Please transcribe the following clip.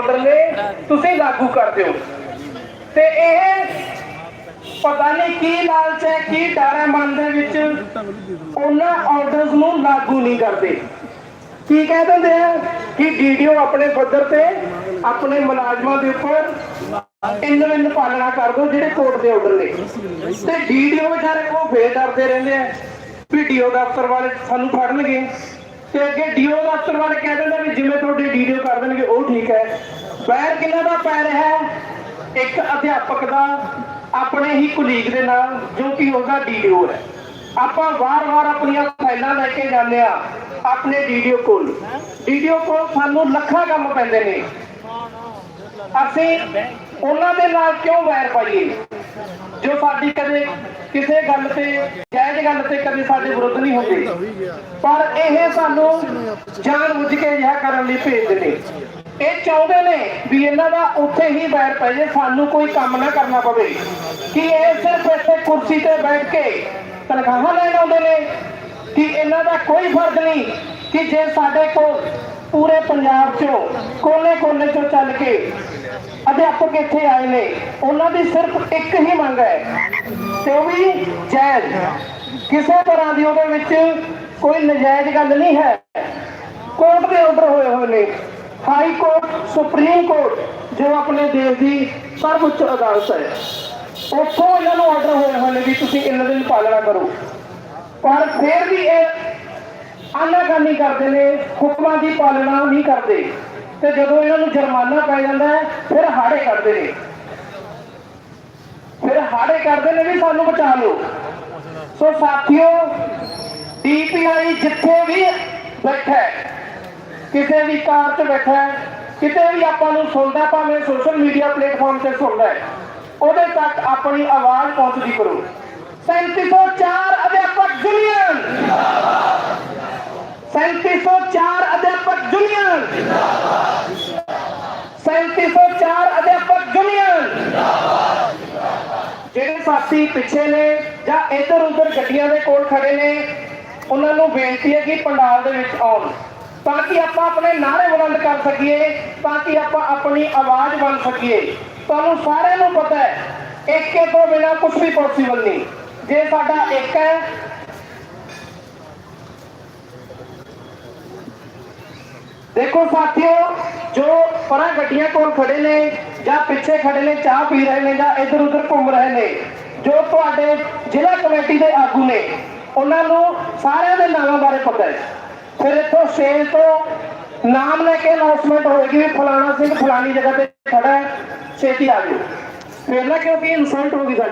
Order ਨੇ ਤੁਸੀਂ ਲਾਗੂ ਕਰ ਦਿਓ ਤੇ ਇਹ ਪਤਾ ਨਹੀਂ ਕੀ ਲਾਲਚ ਹੈ, ਕੀ ਡਰ ਹੈ ਮਨ ਦੇ ਵਿੱਚ। ਉਹਨਾਂ ਆਰਡਰਸ ਨੂੰ ਲਾਗੂ ਨਹੀਂ ਕਰਦੇ। ਕੀ ਕਹਿ ਦਿੰਦੇ ਆ ਕਿ ਡੀਡੀਓ ਆਪਣੇ ਪੱਧਰ ਤੇ, ਆਪਣੇ ਮੁਲਾਜ਼ਮਾਂ ਦੇ ਉੱਪਰ ਇੰਨ ਇੰਨ ਪਾਲਣਾ ਕਰ ਦੋ ਜਿਹੜੇ ਕੋਰਟ ਦੇ ਆਰਡਰ ਨੇ। ਤੇ ਡੀਡੀਓ ਵਿਚਾਰੇ ਉਹ ਫੇਰ ਡਰਦੇ ਰਹਿੰਦੇ ਆ। ਵੀ ਦਫ਼ਤਰ ਵਾਲੇ ਸਾਨੂੰ ਫੜਨਗੇ। ਤੇ ਅੱਗੇ ਡੀਓ ਦਫ਼ਤਰ ਵਾਲੇ ਕਹਿ ਦਿੰਦੇ ਵੀ ਜਿਵੇਂ ਤੁਹਾਡੇ ਡੀਡੀਓ ਕਰ ਦੇਣਗੇ, ਉਹ ਠੀਕ ਹੈ। ਪੈਰ ਕਿੰਨਾ ਦਾ ਪੈਰ ਹੈ? ਇੱਕ ਅਧਿਆਪਕ ਦਾ, ਆਪਣੇ ਹੀ ਕੁਲੀਗ ਦੇ ਨਾਲ, ਜੋ ਕਿ ਉਹਦਾ ਡੀਡੀਓ ਹੈ। ਆਪਾਂ ਵਾਰ-ਵਾਰ ਆਪਣੀਆਂ ਫਾਈਲਾਂ ਲੈ ਕੇ ਜਾਂਦੇ ਆ ਆਪਣੇ ਡੀਡੀਓ ਕੋਲ। ਡੀਡੀਓ ਕੋਲ ਸਾਨੂੰ ਲੱਖਾਂ ਕੰਮ ਪੈਂਦੇ ਨੇ। ਅਸੀਂ ਉਹਨਾਂ ਦੇ ਨਾਲ ਕਿਉਂ ਵੈਰ ਪਾਈਏ? ਜੋ ਸਾਡੀ ਕਦੇ ਕਿਸੇ ਗੱਲ ਤੇ, ਜਾਇਜ਼ ਗੱਲ ਤੇ ਕਦੇ ਸਾਡੇ ਵਿਰੁੱਧ ਨਹੀਂ ਹੁੰਦੇ। ਪਰ ਇਹ ਸਾਨੂੰ ਜਾਣ ਬੁੱਝ ਕੇ ਅਜਿਹਾ ਕਰਨ ਲਈ ਭੇਜਦੇ ਨੇ ਇਹ ਚਾਹੁੰਦੇ ਨੇ ਵੀ ਇਹਨਾਂ ਦਾ ਉੱਥੇ ਹੀ ਬੈਠ ਪੈ ਜੇ, ਸਾਨੂੰ ਕੋਈ ਕੰਮ ਨਾ ਕਰਨਾ ਪਵੇ। ਕਿ ਇਹ ਸਿਰਫ ਇੱਥੇ ਕੁਰਸੀ ਤੇ ਬੈਠ ਕੇ ਤਨਖਾਹਾਂ ਲੈਣ ਆਉਂਦੇ ਨੇ। ਕਿ ਇਹਨਾਂ ਦਾ ਕੋਈ ਫਰਜ਼ ਨਹੀਂ ਕਿ ਜੇ ਸਾਡੇ ਕੋਲ ਪੂਰੇ ਪੰਜਾਬ ਚੋਂ ਕੋਨੇ-ਕੋਨੇ ਚੋਂ ਚੱਲ ਕੇ ਅਧਿਆਪਕ ਇੱਥੇ ਆਏ ਨੇ। ਉਹਨਾਂ ਦੀ ਸਿਰਫ ਇੱਕ ਹੀ ਮੰਗ ਹੈ, ਤੇ ਉਹ ਵੀ ਜਾਇਜ਼। ਕਿਸੇ ਤਰ੍ਹਾਂ ਦੀ ਉਹਦੇ ਵਿੱਚ ਕੋਈ ਨਜਾਇਜ਼ ਗੱਲ ਨਹੀਂ ਹੈ। ਕੋਰਟ ਦੇ ਆਰਡਰ ਹੋਏ ਹੋਏ ਨੇ। ਹਾਈ ਕੋਰਟ ਸੁਪਰੀਮ ਕੋਰਟ ਜੋ ਆਪਣੇ ਦੇਸ਼ ਦੀ ਸਰਵਉੱਚ ਅਦਾਲਤ ਹੈ। ਉੱਥੋਂ ਇਹਨਾਂ ਨੂੰ ਆਰਡਰ ਹੋਏ ਹੋਏ ਨੇ ਵੀ ਤੁਸੀਂ ਇਹਨਾਂ ਦੀ ਪਾਲਣਾ ਕਰੋ। ਪਰ ਫਿਰ ਵੀ ਇਹ ਆਨਾਕਾਨੀ ਕਰਦੇ ਨੇ ਹੁਕਮਾਂ ਦੀ ਪਾਲਣਾ ਨਹੀਂ ਕਰਦੇ। ਤੇ ਜਦੋਂ ਇਹਨਾਂ ਨੂੰ ਜੁਰਮਾਨਾ ਪੈ ਜਾਂਦਾ ਹੈ, ਫਿਰ ਹਾੜੇ ਕੱਢਦੇ ਨੇ। ਫਿਰ ਹਾੜੇ ਕਰਦੇ ਨੇ ਵੀ ਸਾਨੂੰ ਬਚਾ ਲਓ। ਸੋ ਸਾਥੀਓ, ਡੀਪੀਆਈ ਜਿੱਥੇ ਵੀ ਬੈਠਾ ਕਿਸੇ ਵੀ ਕਾਰ 'ਚ ਬੈਠਾ ਕਿਤੇ ਵੀ ਆਪਾਂ ਨੂੰ ਸੁਣਦਾ ਭਾਵੇਂ ਸੋਸ਼ਲ ਮੀਡੀਆ ਪਲੇਟਫਾਰਮ ਤੇ ਸੁਣਦਾ ਹੈ, ਉਹਦੇ ਤੱਕ ਆਪਣੀ ਆਵਾਜ਼ ਪਹੁੰਚਦੀ ਕਰੋ। 3704 ਅਧਿਆਪਕ ਯੂਨੀਅਨ 3704 ਅਧਿਆਪਕ ਯੂਨੀਅਨ 3704 ਅਧਿਆਪਕ ਯੂਨੀਅਨ ਜਿਹੜੇ ਸਾਥੀ ਪਿੱਛੇ ਨੇ ਜਾਂ ਇੱਧਰ ਉੱਧਰ ਗੱਡੀਆਂ ਦੇ ਕੋਲ ਖੜੇ ਨੇ, ਉਹਨਾਂ ਨੂੰ ਬੇਨਤੀ ਹੈ ਕਿ ਪੰਡਾਲ ਦੇ ਵਿੱਚ ਆਉਣ। ਤਾਂ ਕਿ ਆਪਾਂ ਆਪਣੇ ਨਾਰੇ ਬੁਲੰਦ ਕਰ ਸਕੀਏ, ਤਾਂ ਕਿ ਆਪਾਂ ਆਪਣੀ ਆਵਾਜ਼ ਬਣ ਸਕੀਏ। ਤੁਹਾਨੂੰ ਸਾਰਿਆਂ ਨੂੰ ਪਤਾ ਹੈ ਏਕੇ ਤੋਂ ਬਿਨਾ ਕੁਝ ਵੀ ਪੋਸੀਬਲ ਨਹੀਂ। ਜੇ ਸਾਡਾ ਇੱਕ ਹੈ ਦੇਖੋ ਸਾਥੀਓ, ਜੋ ਪਰਾਂ ਗੱਡੀਆਂ ਕੋਲ ਖੜੇ ਨੇ ਜਾਂ ਪਿੱਛੇ ਖੜੇ ਨੇ, ਚਾਹ ਪੀ ਰਹੇ ਨੇ ਜਾਂ ਇੱਧਰ ਉੱਧਰ ਘੁੰਮ ਰਹੇ ਨੇ, ਜੋ ਤੁਹਾਡੇ ਜ਼ਿਲ੍ਹਾ ਕਮੇਟੀ ਦੇ ਆਗੂ ਨੇ, ਉਹਨਾਂ ਨੂੰ ਸਾਰਿਆਂ ਦੇ ਨਾਮਾਂ ਬਾਰੇ ਪਤਾ ਹੈ। ਫਿਰ ਇੱਥੋਂ ਸਟੇਜ ਤੋਂ ਨਾਮ ਲੈ ਕੇ ਅਨਾਉਂਸਮੈਂਟ ਹੋਏਗੀ ਵੀ ਫਲਾਣਾ ਸਿੰਘ ਫਲਾਣੀ ਜਗ੍ਹਾ ਤੇ ਖੜਾ ਹੈ, ਛੇਤੀ ਆ ਜਾਓ। ਫਿਰ ਨਾ ਕਿਉਂਕਿ ਇਨਸਲਟ ਹੋ ਗਈ ਸਾਡੀ।